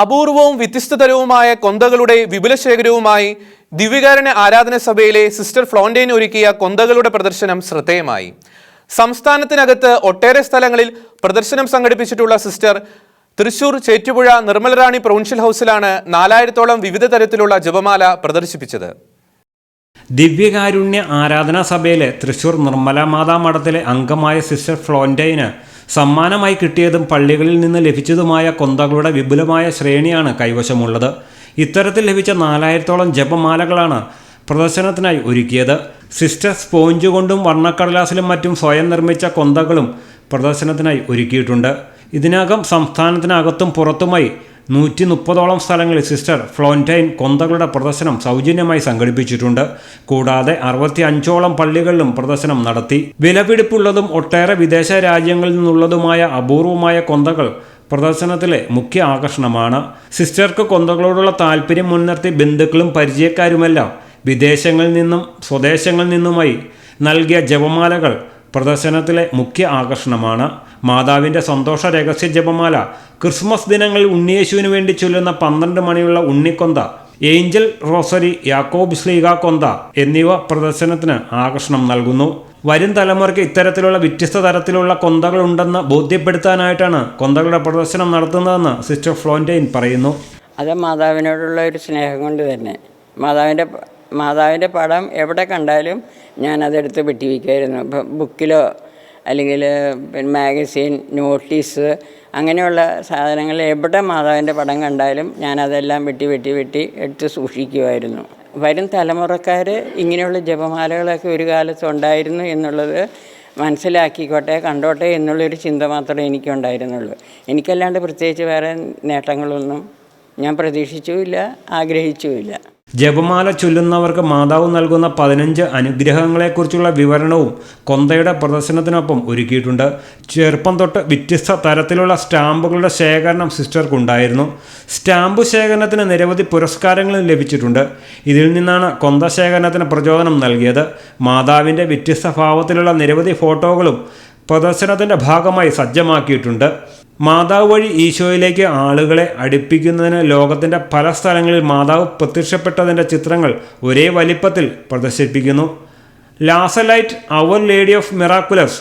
അപൂർവവും വ്യത്യസ്തതരവുമായ കൊന്തകളുടെ വിപുലശേഖരവുമായി ദിവ്യകാരന ആരാധന സഭയിലെ സിസ്റ്റർ ഫ്ലോണ്ടൈൻ ഒരുക്കിയ കൊന്തകളുടെ പ്രദർശനം ശ്രദ്ധേയമായി. സംസ്ഥാനത്തിനകത്ത് ഒട്ടേറെ സ്ഥലങ്ങളിൽ പ്രദർശനം സംഘടിപ്പിച്ചിട്ടുള്ള സിസ്റ്റർ തൃശൂർ ചേറ്റുപുഴ നിർമ്മലറാണി പ്രൊവിൻഷ്യൽ ഹൗസിലാണ് നാലായിരത്തോളം വിവിധ തരത്തിലുള്ള ജപമാല പ്രദർശിപ്പിച്ചത്. ദിവ്യകാരുണ്യ ആരാധനാ സഭയിലെ തൃശൂർ നിർമ്മല മാതാ മഠത്തിലെ അംഗമായ സിസ്റ്റർ ഫ്ലോന്റൈന് സമ്മാനമായി കിട്ടിയതും പള്ളികളിൽ നിന്ന് ലഭിച്ചതുമായ കൊന്തകളുടെ വിപുലമായ ശ്രേണിയാണ് കൈവശമുള്ളത്. ഇത്തരത്തിൽ ലഭിച്ച നാലായിരത്തോളം ജപമാലകളാണ് പ്രദർശനത്തിനായി ഒരുക്കിയത്. സിസ്റ്റർ സ്പോഞ്ച് കൊണ്ടും വർണക്കടലാസിലും മറ്റും സ്വയം നിർമ്മിച്ച കൊന്തകളും പ്രദർശനത്തിനായി ഒരുക്കിയിട്ടുണ്ട്. ഇതിനകം സംസ്ഥാനത്തിനകത്തും പുറത്തുമായി നൂറ്റി മുപ്പതോളം സ്ഥലങ്ങളിൽ സിസ്റ്റർ ഫ്ലോന്റൈൻ കൊന്തകളുടെ പ്രദർശനം സൗജന്യമായി സംഘടിപ്പിച്ചിട്ടുണ്ട്. കൂടാതെ അറുപത്തി അഞ്ചോളം പള്ളികളിലും പ്രദർശനം നടത്തി. വിലപിടിപ്പുള്ളതും ഒട്ടേറെ വിദേശ രാജ്യങ്ങളിൽ നിന്നുള്ളതുമായ അപൂർവമായ കൊന്തകൾ പ്രദർശനത്തിലെ മുഖ്യ ആകർഷണമാണ്. സിസ്റ്റർക്ക് കൊന്തകളോടുള്ള താല്പര്യം മുൻനിർത്തി ബന്ധുക്കളും പരിചയക്കാരുമെല്ലാം വിദേശങ്ങളിൽ നിന്നും സ്വദേശങ്ങളിൽ നിന്നുമായി നൽകിയ ജപമാലകൾ പ്രദർശനത്തിലെ മുഖ്യ ആകർഷണമാണ്. മാതാവിന്റെ സന്തോഷ രഹസ്യ ജപമാല ക്രിസ്മസ് ദിനങ്ങളിൽ ഉണ്ണിയേശുവിന് വേണ്ടി ചൊല്ലുന്ന പന്ത്രണ്ട് മണിയുള്ള ഉണ്ണിക്കൊന്ത ഏഞ്ചൽ റോസറി യാക്കോബ് ശ്ലീഗ കൊന്ത എന്നിവ പ്രദർശനത്തിന് ആകർഷണം നൽകുന്നു. വരും തലമുറയ്ക്ക് ഇത്തരത്തിലുള്ള വ്യത്യസ്ത തരത്തിലുള്ള കൊന്തകളുണ്ടെന്ന് ബോധ്യപ്പെടുത്താനായിട്ടാണ് കൊന്തകളുടെ പ്രദർശനം നടത്തുന്നതെന്ന് സിസ്റ്റർ ഫ്ലോന്റൈൻ പറയുന്നു. അത് മാതാവിനോടുള്ള ഒരു സ്നേഹം കൊണ്ട് തന്നെ. മാതാവിന്റെ മാതാവിന്റെ പടം എവിടെ കണ്ടാലും ഞാനതെടുത്ത് വെട്ടി വയ്ക്കുമായിരുന്നു ഇപ്പം ബുക്കിലോ അല്ലെങ്കിൽ പിന്നെ മാഗസീൻ നോട്ടീസ് അങ്ങനെയുള്ള സാധനങ്ങൾ എവിടെ മാതാവിന്റെ പടം കണ്ടാലും ഞാനതെല്ലാം വെട്ടി വെട്ടി വെട്ടി എടുത്ത് സൂക്ഷിക്കുമായിരുന്നു. വരും തലമുറക്കാർ ഇങ്ങനെയുള്ള ജപമാലകളൊക്കെ ഒരു കാലത്ത് ഉണ്ടായിരുന്നു എന്നുള്ളത് മനസ്സിലാക്കിക്കോട്ടെ കണ്ടോട്ടെ എന്നുള്ളൊരു ചിന്ത മാത്രമേ എനിക്കുണ്ടായിരുന്നുള്ളൂ. എനിക്കല്ലാണ്ട് പ്രത്യേകിച്ച് വേറെ നേട്ടങ്ങളൊന്നും ഞാൻ പ്രതീക്ഷിച്ചുമില്ല ആഗ്രഹിച്ചുമില്ല. ജപമാല ചൊല്ലുന്നവർക്ക് മാതാവ് നൽകുന്ന പതിനഞ്ച് അനുഗ്രഹങ്ങളെക്കുറിച്ചുള്ള വിവരണവും കൊന്തയുടെ പ്രദർശനത്തിനൊപ്പം ഒരുക്കിയിട്ടുണ്ട്. ചെറുപ്പം തൊട്ട് വ്യത്യസ്ത തരത്തിലുള്ള സ്റ്റാമ്പുകളുടെ ശേഖരണം സിസ്റ്റർക്കുണ്ടായിരുന്നു. സ്റ്റാമ്പ് ശേഖരണത്തിന് നിരവധി പുരസ്കാരങ്ങളും ലഭിച്ചിട്ടുണ്ട്. ഇതിൽ നിന്നാണ് കൊന്ത ശേഖരണത്തിന് പ്രചോദനം നൽകിയത്. മാതാവിന്റെ വ്യത്യസ്ത ഭാവത്തിലുള്ള നിരവധി ഫോട്ടോകളും പ്രദർശനത്തിന്റെ ഭാഗമായി സജ്ജമാക്കിയിട്ടുണ്ട്. മാതാവ് വഴി ഈശോയിലേക്ക് ആളുകളെ അടുപ്പിക്കുന്നതിന് ലോകത്തിന്റെ പല സ്ഥലങ്ങളിൽ മാതാവ് പ്രത്യക്ഷപ്പെട്ടതിന്റെ ചിത്രങ്ങൾ ഒരേ വലിപ്പത്തിൽ പ്രദർശിപ്പിക്കുന്നു. ലാസലൈറ്റ് അവർ ലേഡി ഓഫ് മിറാക്കുലസ്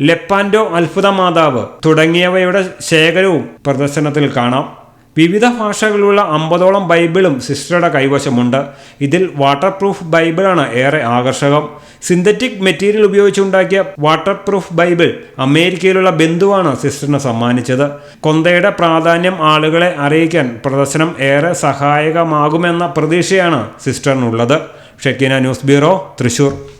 ലെപ്പാൻഡോ അത്ഭുത മാതാവ് തുടങ്ങിയവയുടെ ശേഖരവും പ്രദർശനത്തിൽ കാണാം. വിവിധ ഭാഷകളിലുള്ള അമ്പതോളം ബൈബിളും സിസ്റ്ററുടെ കൈവശമുണ്ട്. ഇതിൽ വാട്ടർ പ്രൂഫ് ബൈബിളാണ് ഏറെ ആകർഷകം. സിന്തറ്റിക് മെറ്റീരിയൽ ഉപയോഗിച്ചുണ്ടാക്കിയ വാട്ടർ പ്രൂഫ് ബൈബിൾ അമേരിക്കയിലുള്ള ബന്ധുവാണ് സിസ്റ്ററിന് സമ്മാനിച്ചത്. കൊന്തയുടെ പ്രാധാന്യം ആളുകളെ അറിയിക്കാൻ പ്രദർശനം ഏറെ സഹായകമാകുമെന്ന പ്രതീക്ഷയാണ് സിസ്റ്ററിനുള്ളത്. Shekinah news bureau Thrissur.